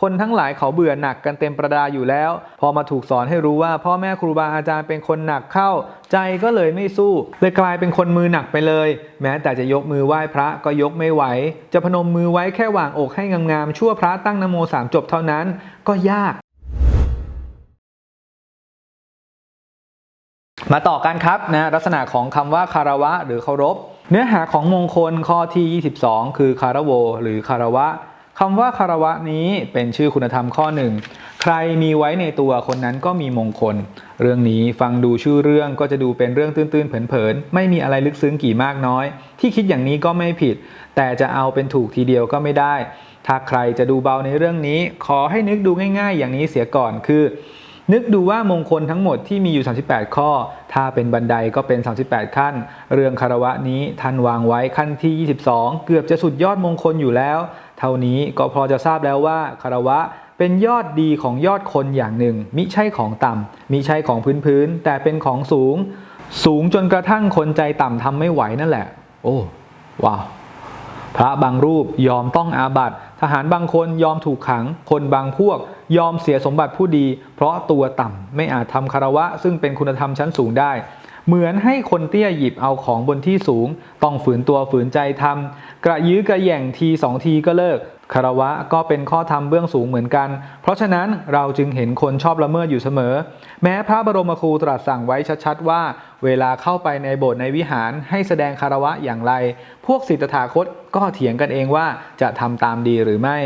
คนทั้งหลายเขาเบื่อหนักกันเต็มประดาอยู่แล้ว พอมาถูกสอนให้รู้ว่าพ่อแม่ครูบาอาจารย์เป็นคนหนักเข้า ใจก็เลยไม่สู้ เลยกลายเป็นคนมือหนักไปเลย แม้แต่จะยกมือไหว้พระก็ยกไม่ไหว จะพนมมือไว้แค่วางอกให้งามๆชั่วพระตั้งนโมสามจบเท่านั้น ก็ยากมาต่อกันครับนะลักษณะของคำว่าคารวะ หรือเคารพ เนื้อหาของมงคลข้อที่ 22 คือคารโวหรือคารวะ คำว่าคารวะนี้เป็นชื่อคุณธรรมข้อหนึ่งใครมีไว้ในตัวคนนั้นก็มีมงคล เรื่องนี้ฟังดูชื่อเรื่องก็จะดูเป็นเรื่องตื้นๆเผินๆไม่มีอะไรลึกซึ้งกี่มากน้อย ที่คิดอย่างนี้ก็ไม่ผิด แต่จะเอาเป็นถูกทีเดียวก็ไม่ได้ ถ้าใครจะดูเบาในเรื่องนี้ ขอให้นึกดูง่าย ๆ อย่างนี้เสียก่อนคือ นึกดูว่ามงคลทั้งหมดที่มีอยู่ 38 ข้อ ถ้าเป็นบันไดก็เป็น 38 ขั้น เรื่องคารวะนี้ท่านวางไว้ขั้นที่ 22 เกือบจะสุดยอดมงคลอยู่แล้ว เท่านี้ก็พอจะทราบแล้วว่าคารวะเป็นยอดดีของยอดคนอย่างหนึ่ง มิใช่ของต่ำมิใช่ของพื้นๆแต่เป็นของสูง สูงจนกระทั่งคนใจต่ำทำไม่ไหวนั่นแหละ โอ้ว้าวพระบางรูปยอมต้องอาบัติ ทหารบางคนยอมถูกขัง คนบางพวก ยอมเสียสมบัติผู้ดี เพราะตัวต่ำไม่อาจทำคารวะ ซึ่งเป็นคุณธรรมชั้นสูงได้ เหมือนให้คนเตี้ยหยิบเอาของบนที่สูง ต้องฝืนตัวฝืนใจทำ กระยื้อกระแย่งทีสองทีก็เลิกคารวะก็เป็นข้อธรรมเบื้องสูงเหมือนกัน เพราะฉะนั้นเราจึงเห็นคนชอบละเมิดอยู่เสมอ แม้พระบรมครูตรัสสั่งไว้ชัดๆว่า เวลาเข้าไปในโบสถ์ในวิหารให้แสดงคารวะอย่างไร พวกสิทธถาคตก็เถียงกันเองว่าจะทำตามดีหรือไม่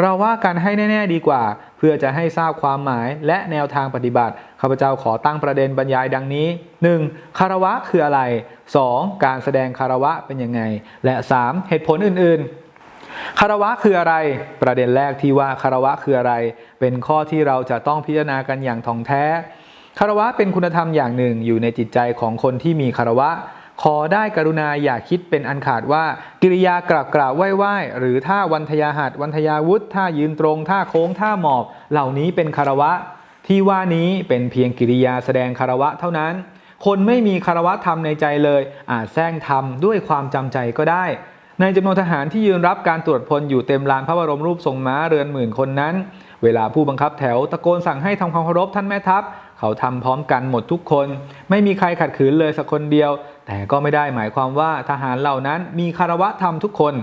เราว่ากันให้แน่ ๆ ดีกว่า เพื่อจะให้ทราบความหมายและแนวทางปฏิบัติ ข้าพเจ้าขอตั้งประเด็นบรรยายดังนี้ 1. คารวะคืออะไร 2. การแสดงคารวะเป็นยังไง และ 3. เหตุผลอื่น ๆ คารวะคืออะไร ประเด็นแรกที่ว่าคารวะคืออะไร เป็นข้อที่เราจะต้องพิจารณากันอย่างท่องแท้ คารวะเป็นคุณธรรมอย่างหนึ่งอยู่ในจิตใจของคนที่มีคารวะขอได้กรุณาอย่าคิดเป็นอันขาดว่า กิริยากราบกราบไหว้ไหว้หรือท่าวันทยาหัดวันทยาวุธท่ายืนตรง ท่าโค้งท่าหมอบ เหล่านี้เป็นคารวะ ที่ว่านี้เป็นเพียงกิริยาแสดงคารวะเท่านั้น คนไม่มีคารวะธรรมในใจเลย อาจแซงทำด้วยความจำใจก็ได้ ในจำนวนทหารที่ยืนรับการตรวจพลอยู่เต็มลานพระบรมรูปทรงม้าเรือนหมื่นคนนั้น เวลาผู้บังคับแถวตะโกนสั่งให้ทำความเคารพท่านแม่ทัพ เขาทำพร้อมกันหมดทุกคน ไม่มีใครขัดขืนเลยสักคนเดียว แต่ก็ไม่ได้หมายความว่าทหารเหล่านั้นมีคารวะธรรมทุกคน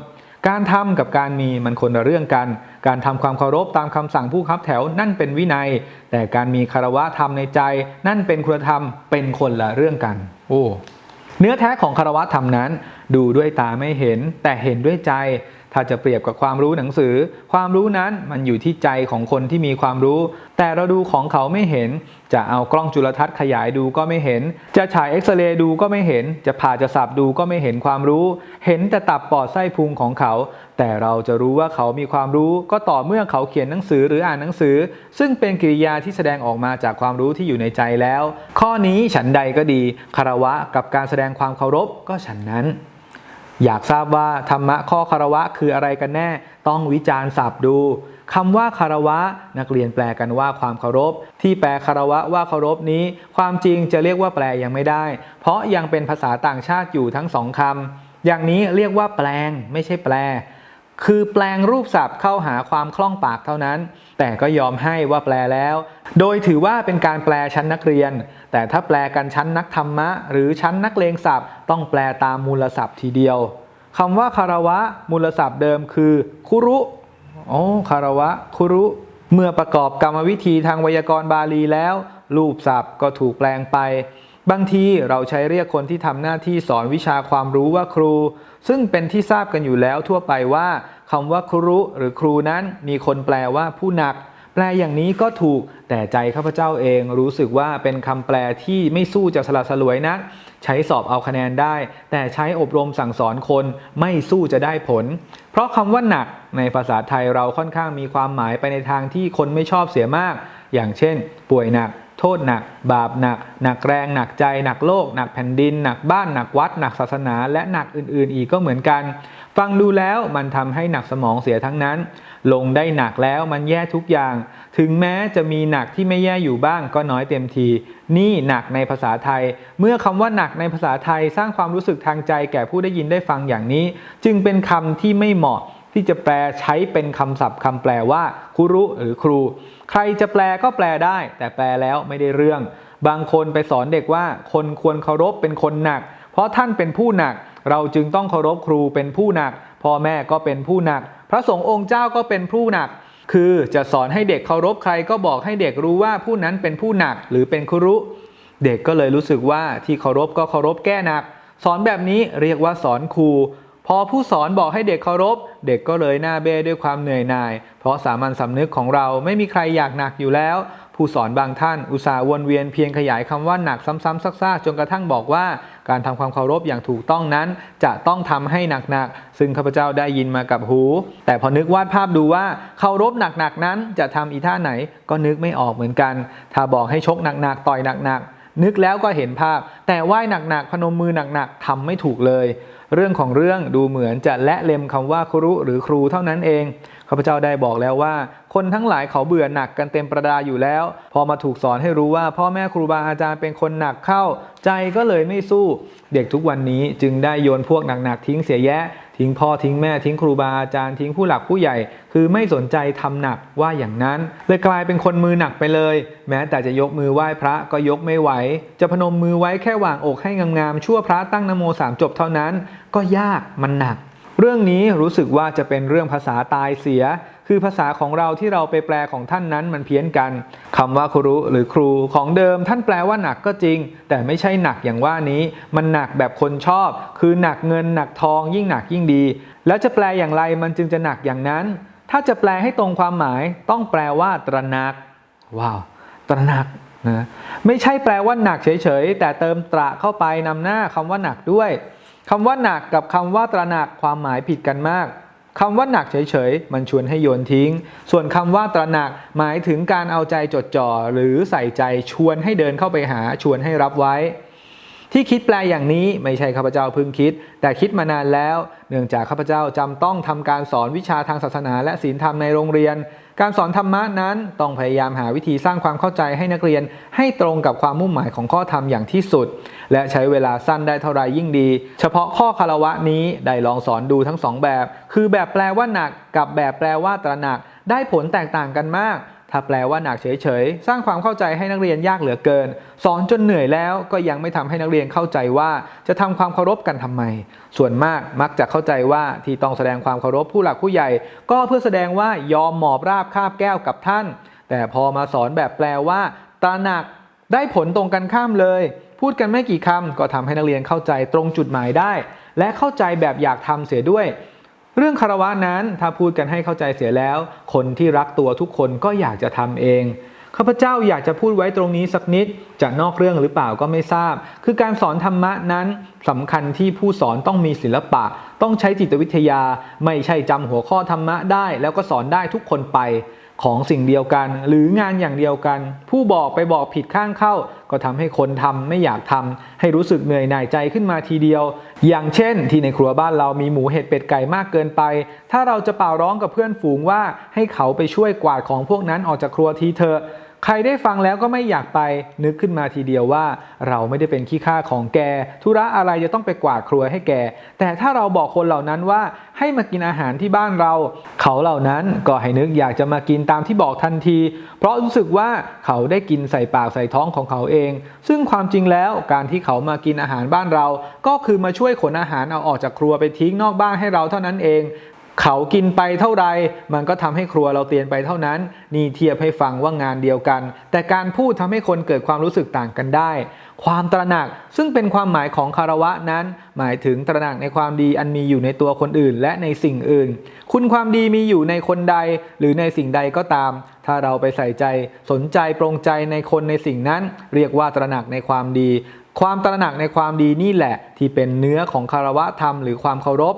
การทำกับการมีมันคนละเรื่องกัน การทำความเคารพตามคำสั่งผู้ขับแถวนั่นเป็นวินัย แต่การมีคารวะธรรมในใจ นั่นเป็นคุณธรรมเป็นคนละเรื่องกัน โอ้เนื้อแท้ของคารวะธรรมนั้น ดูด้วยตาไม่เห็น แต่เห็นด้วยใจ ถ้าจะเปรียบกับความรู้หนังสือ ความรู้นั้นมันอยู่ที่ใจของคนที่มีความรู้ แต่เราดูของเขาไม่เห็น จะเอากล้องจุลทรรศน์ขยายดูก็ไม่เห็น จะฉายเอ็กซเรย์ดูก็ไม่เห็น จะผ่าจะสับดูก็ไม่เห็นความรู้ เห็นแต่ตับปอดไส้พุงของเขา แต่เราจะรู้ว่าเขามีความรู้ ก็ต่อเมื่อเขาเขียนหนังสือหรืออ่านหนังสือ ซึ่งเป็นกิริยาที่แสดงออกมาจากความรู้ที่อยู่ในใจแล้ว ข้อนี้ฉันใดก็ดีคารวะกับการแสดงความเคารพก็ฉันนั้น อยากทราบว่าธรรมะข้อคารวะคืออะไรกันแน่ ต้องวิจารณ์ศัพท์ดูคำว่าคารวะ นักเรียนแปลกันว่าความเคารพ ที่แปลคารวะว่าเคารพนี้ ความจริงจะเรียกว่าแปลยังไม่ได้ เพราะยังเป็นภาษาต่างชาติอยู่ทั้งสองคำอย่างนี้เรียกว่าแปลงไม่ใช่แปล คือแปลงรูปศัพท์เข้าหาความคล่องปากเท่านั้น แต่ก็ยอมให้ว่าแปลแล้ว โดยถือว่าเป็นการแปลชั้นนักเรียน แต่ถ้าแปลกันชั้นนักธรรมะ หรือชั้นนักเลงศัพท์ ต้องแปลตามมูลศัพท์ทีเดียวคำว่าคารวะ มูลศัพท์เดิมคือ คุรุโอ้คารวะ คุรุ เมื่อประกอบกรรมวิธีทางไวยากรณ์บาลีแล้ว รูปศัพท์ก็ถูกแปลงไป บางทีเราใช้เรียกคนที่ทำหน้าที่สอนวิชาความรู้ว่าครู ซึ่งเป็นที่ทราบกันอยู่แล้วทั่วไปว่าคำว่าครุหรือครูนั้นมีคนแปลว่าผู้หนัก แปลอย่างนี้ก็ถูกแต่ใจข้าพเจ้าเองรู้สึกว่าเป็นคำแปลที่ไม่สู้จะสละสลวยนัก ใช้สอบเอาคะแนนได้ แต่ใช้อบรมสั่งสอนคนไม่สู้จะได้ผล เพราะคำว่าหนักในภาษาไทยเราค่อนข้างมีความหมายไปในทางที่คนไม่ชอบเสียมาก อย่างเช่น ป่วยหนัก โทษหนัก บาปหนัก หนักแรง หนักใจ หนักโลก หนักแผ่นดิน หนักบ้าน หนักวัด หนักศาสนา และหนักอื่นๆ อีกก็เหมือนกัน ฟังดูแล้วมันทำให้หนักสมองเสียทั้งนั้น ลงได้หนักแล้วมันแย่ทุกอย่าง ถึงแม้จะมีหนักที่ไม่แย่อยู่บ้างก็น้อยเต็มที นี่หนักในภาษาไทย เมื่อคำว่าหนักในภาษาไทยสร้างความรู้สึกทางใจแก่ผู้ได้ยินได้ฟังอย่างนี้ จึงเป็นคำที่ไม่เหมาะ ที่จะแปลใช้เป็นคำศัพท์คำแปลว่าคุรุหรือครู ใครจะแปลก็แปลได้ แต่แปลแล้วไม่ได้เรื่อง บางคนไปสอนเด็กว่า คนควรเคารพเป็นคนหนัก เพราะท่านเป็นผู้หนัก เราจึงต้องเคารพครูเป็นผู้หนัก พ่อแม่ก็เป็นผู้หนัก พระสงฆ์องค์เจ้าก็เป็นผู้หนักคือจะสอนให้เด็กเคารพใครก็บอกให้เด็กรู้ว่าผู้นั้นเป็นผู้หนักหรือเป็นครุ เด็กก็เลยรู้สึกว่าที่เคารพก็เคารพแก้หนัก สอนแบบนี้เรียกว่าสอนครู พอผู้สอนบอกให้เด็กเคารพ เด็กก็เลยหน้าเบ้ด้วยความเหนื่อยหน่าย เพราะสามัญสำนึกของเราไม่มีใครอยากหนักอยู่แล้ว ผู้สอนบางท่านอุตส่าห์วนเวียนเพียงขยายคำว่าหนักซ้ำๆซักๆจนกระทั่งบอกว่า การทำความเคารพอย่างถูกต้องนั้น จะต้องทำให้หนักๆซึ่งข้าพเจ้าได้ยินมากับหู แต่พอนึกวาดภาพดูว่าเคารพหนักๆนั้นจะทำอีท่าไหนก็นึกไม่ออกเหมือนกัน ถ้าบอกให้ชกหนักๆต่อยหนักๆนึกแล้วก็เห็นภาพ แต่ไหว้หนักๆพนมมือหนักๆทำไม่ถูกเลย เรื่องของเรื่องดูเหมือนจะและเล็มคำว่าครุหรือครูเท่านั้นเองข้าพเจ้าได้บอกแล้วว่า คนทั้งหลายเขาเบื่อหนักกันเต็มประดาอยู่แล้ว พอมาถูกสอนให้รู้ว่า พ่อแม่ครูบาอาจารย์เป็นคนหนักเข้า ใจก็เลยไม่สู้ เด็กทุกวันนี้จึงได้โยนพวกหนักๆทิ้งเสียแยะ ทิ้งพ่อทิ้งแม่ทิ้งครูบาอาจารย์ทิ้งผู้หลักผู้ใหญ่ คือไม่สนใจทำหนักว่าอย่างนั้นเลยกลายเป็นคนมือหนักไปเลย แม้แต่จะยกมือไหว้พระก็ยกไม่ไหว จะพนมมือไว้แค่วางอกให้งามๆชั่วพระตั้งนโมสามจบเท่านั้น ก็ยากมันหนัก เรื่องนี้รู้สึกว่าจะเป็นเรื่องภาษาตายเสีย คือภาษาของเราที่เราไปแปลของท่านนั้นมันเพี้ยนกันคำว่าครุหรือครูของเดิมท่านแปลว่าหนักก็จริง แต่ไม่ใช่หนักอย่างว่านี้ มันหนักแบบคนชอบ คือหนักเงินหนักทองยิ่งหนักยิ่งดี แล้วจะแปลอย่างไรมันจึงจะหนักอย่างนั้น ถ้าจะแปลให้ตรงความหมายต้องแปลว่าตระหนัก ว้าว ตระหนักนะไม่ใช่แปลว่าหนักเฉยๆแต่เติมตระเข้าไปนำหน้าคำว่าหนักด้วย คำว่าหนักกับคำว่าตระหนักความหมายผิดกันมากคำว่าหนักเฉยๆ มันชวนให้โยนทิ้ง ส่วนคำว่าตระหนักหมายถึงการเอาใจจดจ่อ หรือใส่ใจชวนให้เดินเข้าไปหาชวนให้รับไว้ ที่คิดแปลอย่างนี้ไม่ใช่ข้าพเจ้าเพิ่งคิด แต่คิดมานานแล้ว เนื่องจากข้าพเจ้าจำต้องทำการสอนวิชาทางศาสนา และศีลธรรมในโรงเรียน การสอนธรรมะนั้นต้องพยายามหาวิธีสร้างความเข้าใจให้นักเรียน ให้ตรงกับความมุ่งหมายของข้อธรรมอย่างที่สุด และใช้เวลาสั้นได้เท่าไรยิ่งดี เฉพาะข้อคารวะนี้ได้ลองสอนดูทั้งสองแบบ คือแบบแปลว่าหนักกับแบบแปลว่าตระหนัก ได้ผลแตกต่างกันมาก ถ้าแปลว่าหนักเฉยๆ สร้างความเข้าใจให้นักเรียนยากเหลือเกิน สอนจนเหนื่อยแล้วก็ยังไม่ทำให้นักเรียนเข้าใจว่าจะทำความเคารพกันทำไม ส่วนมากมักจะเข้าใจว่าที่ต้องแสดงความเคารพผู้หลักผู้ใหญ่ ก็เพื่อแสดงว่ายอมหมอบราบคาบแก้วกับท่าน แต่พอมาสอนแบบแปลว่าตระหนักได้ผลตรงกันข้ามเลย พูดกันไม่กี่คำก็ทำให้นักเรียนเข้าใจตรงจุดหมายได้ และเข้าใจแบบอยากทำเสียด้วย เรื่องคารวะนั้นถ้าพูดกันให้เข้าใจเสียแล้ว คนที่รักตัวทุกคนก็อยากจะทำเองข้าพเจ้าอยากจะพูดไว้ตรงนี้สักนิด จะนอกเรื่องหรือเปล่าก็ไม่ทราบ คือการสอนธรรมะนั้นสำคัญที่ผู้สอนต้องมีศิลปะ ต้องใช้จิตวิทยา ไม่ใช่จำหัวข้อธรรมะได้ แล้วก็สอนได้ทุกคนไป ของสิ่งเดียวกัน หรืองานอย่างเดียวกัน ผู้บอกไปบอกผิดข้างเข้า ก็ทำให้คนทำไม่อยากทำให้รู้สึกเหนื่อยหน่ายใจขึ้นมาทีเดียว อย่างเช่น ที่ในครัวบ้านเรามีหมูเห็ดเป็ดไก่มากเกินไป ถ้าเราจะเป่าร้องกับเพื่อนฝูงว่าให้เขาไปช่วยกวาดของพวกนั้นออกจากครัวทีเถอะ ใครได้ฟังแล้วก็ไม่อยากไปนึกขึ้นมาทีเดียวว่า เราไม่ได้เป็นขี้ข้าของแก ธุระอะไรจะต้องไปกวาดครัวให้แก แต่ถ้าเราบอกคนเหล่านั้นว่าให้มากินอาหารที่บ้านเรา เขาเหล่านั้นก็ให้นึกอยากจะมากินตามที่บอกทันที เพราะรู้สึกว่าเขาได้กินใส่ปากใส่ท้องของเขาเอง ซึ่งความจริงแล้วการที่เขามากินอาหารบ้านเรา ก็คือมาช่วยขนอาหารเอาออกจากครัวไปทิ้งนอกบ้านให้เราเท่านั้นเอง เขากินไปเท่าไรมันก็ทำให้ครัวเราเตียนไปเท่านั้น นี่เทียบให้ฟังว่างานเดียวกัน แต่การพูดทำให้คนเกิดความรู้สึกต่างกันได้ ความตระหนักซึ่งเป็นความหมายของคารวะนั้น หมายถึงตระหนักในความดีอันมีอยู่ในตัวคนอื่น และในสิ่งอื่น คุณความดีมีอยู่ในคนใด หรือในสิ่งใดก็ตาม ถ้าเราไปใส่ใจสนใจปรงใจในคนในสิ่งนั้น เรียกว่าตระหนักในความดี ความตระหนักในความดีนี่แหละ ที่เป็นเนื้อของคารวะธรรมหรือความเคารพ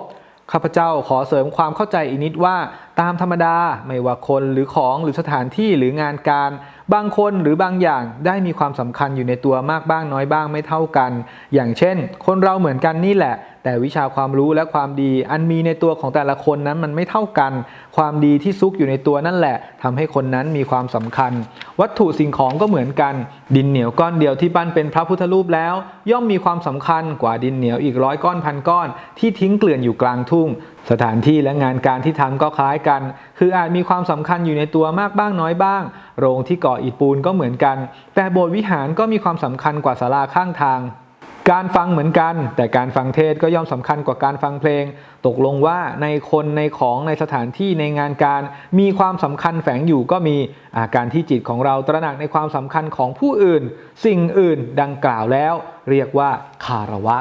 ข้าพเจ้าขอเสริมความเข้าใจอีกนิดว่า ตามธรรมดาไม่ว่าคนหรือของหรือสถานที่หรืองานการ บางคนหรือบางอย่างได้มีความสำคัญอยู่ในตัวมากบ้างน้อยบ้างไม่เท่ากัน อย่างเช่น คนเราเหมือนกันนี่แหละ แต่วิชาความรู้และความดี อันมีในตัวของแต่ละคนนั้นมันไม่เท่ากัน ความดีที่ซุกอยู่ในตัวนั่นแหละทำให้คนนั้นมีความสำคัญ วัตถุสิ่งของก็เหมือนกัน ดินเหนียวก้อนเดียวที่ปั้นเป็นพระพุทธรูปแล้ว ย่อมมีความสำคัญกว่าดินเหนียวอีกร้อยก้อนพันก้อน ที่ทิ้งเกลื่อนอยู่กลางทุ่ง สถานที่และงานการที่ทำก็คล้ายกัน คืออาจมีความสำคัญอยู่ในตัวมากบ้างน้อยบ้าง โรงที่ก่ออิฐปูนก็เหมือนกัน แต่โบสถ์วิหารก็มีความสำคัญกว่าศาลาข้างทาง การฟังเหมือนกัน แต่การฟังเทศก็ย่อมสำคัญกว่าการฟังเพลง ตกลงว่าในคนในของในสถานที่ในงานการ มีความสำคัญแฝงอยู่ก็มีอาการที่จิตของเราตระหนักในความสำคัญของผู้อื่น สิ่งอื่นดังกล่าวแล้ว เรียกว่าคารวะ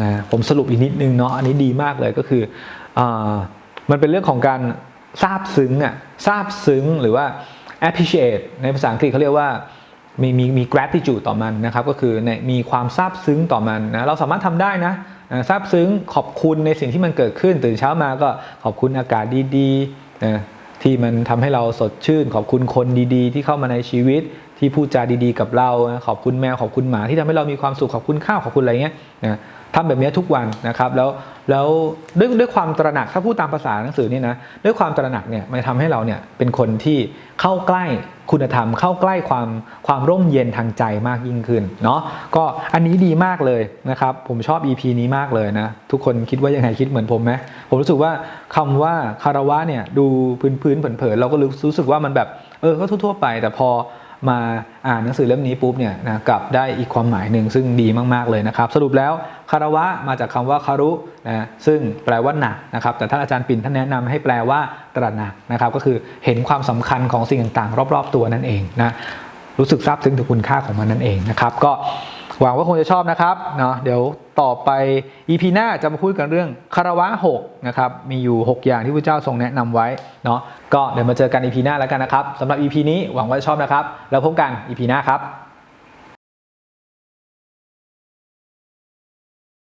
นะผมสรุปอีกนิดนึงเนาะอันนี้ดีมากเลยก็คืออมันเป็นเรื่องของการซาบซึ้งอะซาบซึ้งหรือว่า appreciate ในภาษาอังกฤษเขาเรียกว่า มีมีมี gratitude ต่อมันนะครับก็คือเนี่ยมีความซาบซึ้งต่อมันนะเราสามารถทำได้นะซาบซึ้งขอบคุณในสิ่งที่มันเกิดขึ้น ตื่นเช้ามาก็ขอบคุณอากาศดีๆนะที่มันทำให้เราสดชื่น ขอบคุณคนดีๆ ที่เข้ามาในชีวิตที่พูดจาดีๆ กับเรา ขอบคุณแมวขอบคุณหมาที่ทำให้เรามีความสุขขอบคุณข้าวขอบคุณอะไรเงี้ยนะ ทำแบบนี้ทุกวันนะครับแล้วแล้วด้วยด้วยความตระหนักถ้าพูดตามภาษาหนังสือนี่นะด้วยความตระหนักเนี่ยมันทำให้เราเนี่ยเป็นคนที่เข้าใกล้คุณธรรม เข้าใกล้ความความร่มเย็นทางใจมากยิ่งขึ้นเนาะก็อันนี้ดีมากเลยนะครับผมชอบ EP นี้มากเลยนะทุกคนคิดว่ายังไงคิดเหมือนผมไหมผมรู้สึกว่าคำว่าคารวะเนี่ยดูพื้นๆเผินๆเราก็รู้สึกว่ามันแบบเออก็ทั่วๆไป แต่พอ มาอ่านหนังสือเล่มนี้ปุ๊บเนี่ยนะกลับได้อีกความหมายหนึ่งซึ่งดีมาก ๆ เลยนะครับ สรุปแล้วคารวะมาจากคำว่าคารุนะซึ่งแปลว่าหนักนะครับแต่ท่านอาจารย์ปิ่นท่านแนะนำให้แปลว่าตระหนักนะครับก็คือเห็นความสำคัญของสิ่งต่างๆ รอบ ๆ ตัวนั่นเองนะรู้สึกซาบซึ้งถึงคุณค่าของมันนั่นเองนะครับก็ หวังว่าคงจะชอบนะครับเนาะเดี๋ยวต่อไป EP หน้าจะมาพูดกันเรื่องคารวะ6นะครับมีอยู่ 6 อย่างที่พระเจ้าทรงแนะนำไว้เนาะก็เดี๋ยวมาเจอกัน EP หน้าแล้วกันนะครับสำหรับ EP นี้หวังว่าจะชอบนะครับ แล้วพบกัน EP หน้าครับ